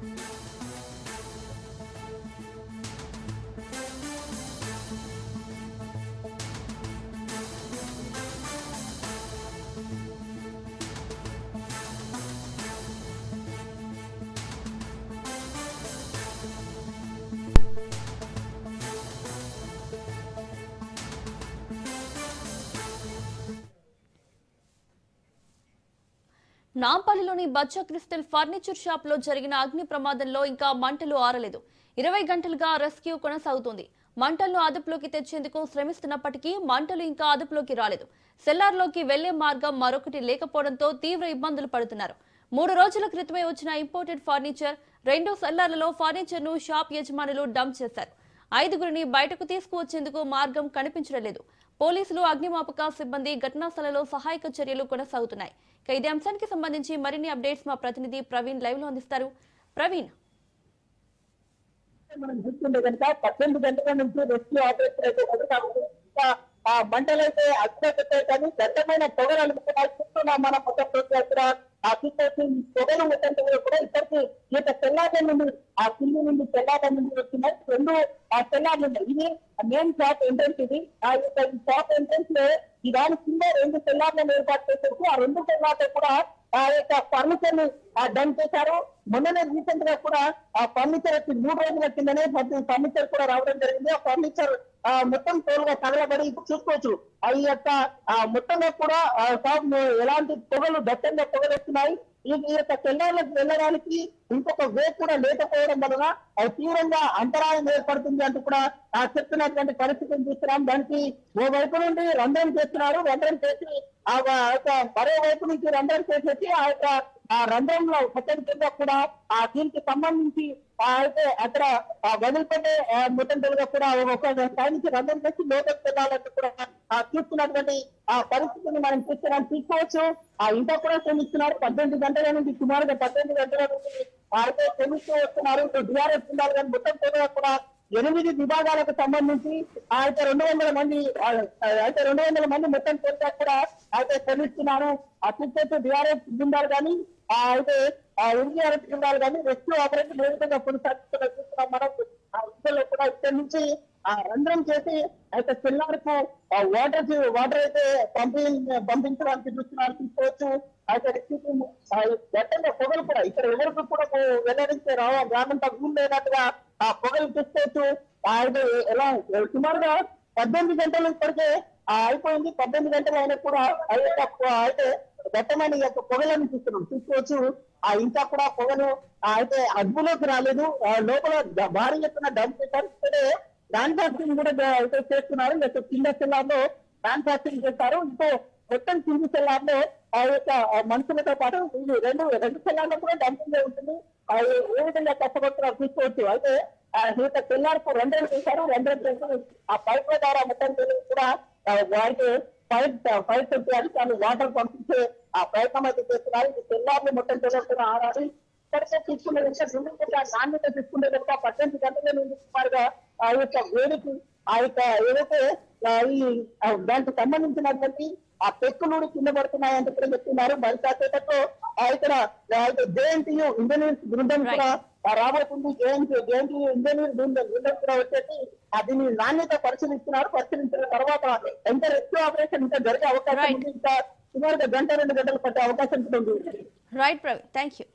Música నాంపల్లిలోని బచ్చా crystal furniture షాప్లో జరిగిన అగ్ని ప్రమాదంలో ఇంకా మంటలు ఆరలేదు. ఇరవై గంటలుగా రెస్క్యూ కొనసాగుతోంది. మంటలను అదుపులోకి తెచ్చేందుకు శ్రమిస్తున్నప్పటికీ మంటలు ఇంకా అదుపులోకి రాలేదు. సెల్లార్లోకి వెళ్ళే మార్గం మరొకటి లేకపోవడంతో తీవ్ర ఇబ్బందులు పడుతున్నారు. మూడు రోజుల క్రితమే వచ్చిన ఇంపోర్టెడ్ ఫర్నిచర్ రెండు సెల్లార్లలో ఫర్నిచర్ను షాప్ యజమానులు డంప్ చేశారు. ఐదుగురిని బయటకు తీసుకువచ్చేందుకు మార్గం కనిపించడం లేదు. పోలీసులు అగ్నిమాపక సిబ్బంది ఘటనా స్థలంలో సహాయక చర్యలు కొనసాగుతున్నాయి. ఇక ఇదే అంశానికి సంబంధించి మరిన్ని అప్డేట్స్ మా ప్రతినిధి ప్రవీణ్ లైవ్లో అందిస్తారు. ప్రవీణ్. మనం చూస్తుంటే కనుక పద్దెనిమిది గంటల నుంచి రెస్క్యూ ఆపరేషన్ అయితే మొదలు ఆ మంటలు అయితే అగ్రపెట్టాయి కానీ దట్టమైన పొగలు అనుకుంటున్నాయి చూస్తున్నాం మనం మొత్తం రోజు అక్కడ ఆ తీసుకొచ్చి ఈ పొగలు మొత్తం కూడా ఇప్పటికి ఈ యొక్క తెల్లారి నుండి ఆ కింది నుండి తెల్లారి నుండి రెండు ఆ తెల్లారి ఉన్నాయి ఇది మెయిన్ షాప్ ఎంట్రన్స్ ఇది ఆ యొక్క ఈ షాప్ ఎంట్రన్స్లో ఈ దాని కింద రెండు తెల్లార్లను ఏర్పాటు చేసేసి ఆ రెండు తెల్లార్లు కూడా ఆ యొక్క ఫర్నిచర్ని డన్ చేశారు మొన్ననే రీసెంట్గా కూడా ఆ ఫర్నిచర్ వచ్చి మూడు రోజుల కిందనే ఫర్నిచర్ కూడా రావడం జరిగింది ఆ ఫర్నిచర్ ఆ మొత్తం తోలుగా తగలబడి చూసుకోవచ్చు ఆ ఈ యొక్క ఆ కూడా ఆ షాప్ ఎలాంటి పొగలు దట్టంగా పొగలు వస్తున్నాయి. ఈ యొక్క తెల్లార్లకు వెళ్ళడానికి ఇంకొక వే కూడా లేకపోవడం వలన అది తీవ్రంగా అంతరాయం ఏర్పడుతుంది అంటూ కూడా ఆ చెప్తున్నటువంటి పరిస్థితిని చూస్తున్నాం. దానికి ఓ వైపు నుండి రంధ్రం చేస్తున్నారు. రంధ్రం చేసి ఆ యొక్క మరోవైపు నుంచి రంధ్రం చేసేసి ఆ యొక్క ఆ రంధ్రంలో మొత్తం కూడా ఆ దీనికి సంబంధించి అయితే అక్కడ వదిలిపెట్టే ఆ మొత్తం తెలుగు కూడా ఒక స్థాయికి రంధ్రం పెట్టి లోపలికి వెళ్ళాలంటే కూడా చూస్తున్నటువంటి ఆ పరిస్థితిని మనం చూస్తున్నాం తీసుకోవచ్చు ఆ ఇంకా కూడా శ్రమిస్తున్నారు పద్దెనిమిది గంటల నుంచి సుమారుగా పద్దెనిమిది గంటల నుంచి అయితే శ్రమిస్తూ వస్తున్నారు. ఇప్పుడు డిఆర్ఎస్ ఉండాలి కానీ మొత్తం తెలుగు కూడా ఎనిమిది విభాగాలకు సంబంధించి ఆ అయితే రెండు వందల మంది అయితే రెండు వందల మంది మొత్తం కోరిక కూడా అయితే శ్రమిస్తున్నారు అత్యుత్తు డిఆర్ఎస్ బృందాలు కానీ ఆ అయితే ఆ ఎన్డీఆర్ఎఫ్ బృందాలు కానీ రెస్క్యూ ఆపరేషన్ ఏ విధంగా కొనసాగుతున్నా చూస్తున్నాం. మనం ఆ విషయంలో కూడా ఇక్కడి నుంచి ఆ రంధ్రం చేసి అయితే పిల్లలకు వాటర్ వాటర్ అయితే పంపి పంపించడానికి చూస్తున్నారు తీసుకోవచ్చు. అయితే రెస్క్యూ గట్టంగా పొగలు కూడా ఇక్కడ ఎవరికి కూడా వెల్లడించే రావ గ్రామం తగ్గు లేనట్టుగా ఆ పొగలు తీసుకోవచ్చు. ఆ అయితే ఎలా సుమారుగా పద్దెనిమిది గంటల ఇప్పటికే ఆ అయిపోయింది. పద్దెనిమిది గంటలు అయినా కూడా అయితే దట్టమైన యొక్క పొగలను చూస్తున్నాం చూసుకోవచ్చు ఆ ఇంకా కూడా పొగలు ఆ అయితే అగ్గులోకి రాలేదు. ఆ లోపల భారీ ఎత్తున డంప్ చేశారు. మ్యానుఫాక్చరింగ్ కూడా అయితే చేస్తున్నారు. లేకపోతే కింద సెల్లార్లో మ్యానుఫాక్చరింగ్ చేస్తారు. ఇంకో మొత్తం కింది సెల్లార్లో ఆ యొక్క మనుషులతో పాటు రెండు రెండు సెల్లార్లో కూడా డంపింగ్ ఉంటుంది. ఆ ఏ- విధంగా కష్టపడుతున్నారు చూసుకోవచ్చు. అయితే ఇంత యొక్క రెండు రెండేళ్ళు చేశారు. రెండు చేసి ఆ పైపుల ద్వారా మొత్తం కూడా వారికి పైప్ పైప్ సెఫ్టీ అధికారులు వాటర్ పంపించే ఆ ప్రయత్నం అయితే చేస్తున్నారు. ఇది తెల్లారిని మొత్తం తెలుస్తున్న ఆరాలి ఇప్పటికే తీసుకునే విషయం రెండు కూడా నాణ్యత తీసుకునే కనుక పద్దెనిమిది గంటల నుండి సుమారుగా ఆ యొక్క వేడికి ఆ యొక్క ఏదైతే ఈ దానికి సంబంధించినటువంటి ఆ పెక్కులు కింద పడుతున్నాయంటే కూడా చెప్తున్నారు. మరి కాసేపట్లో ఆ ఇక్కడ జేఎన్టీయు ఇంజనీర్స్ బృందం కూడా రాబోతుంది జేఎన్టీ జేఎన్టీ ఇంజనీర్ బృందం బృందం కూడా వచ్చేసి దీని నాణ్యత పరిశీలిస్తున్నారు. పరిశీలించిన తర్వాత ఎంత రెస్క్యూ ఆపరేషన్ ఇంకా జరిగే అవకాశం. ఉంది. ఇంకా సుమారుగా గంట రెండు గంటలు పట్టే అవకాశం ఉంది. Right Praveen thank you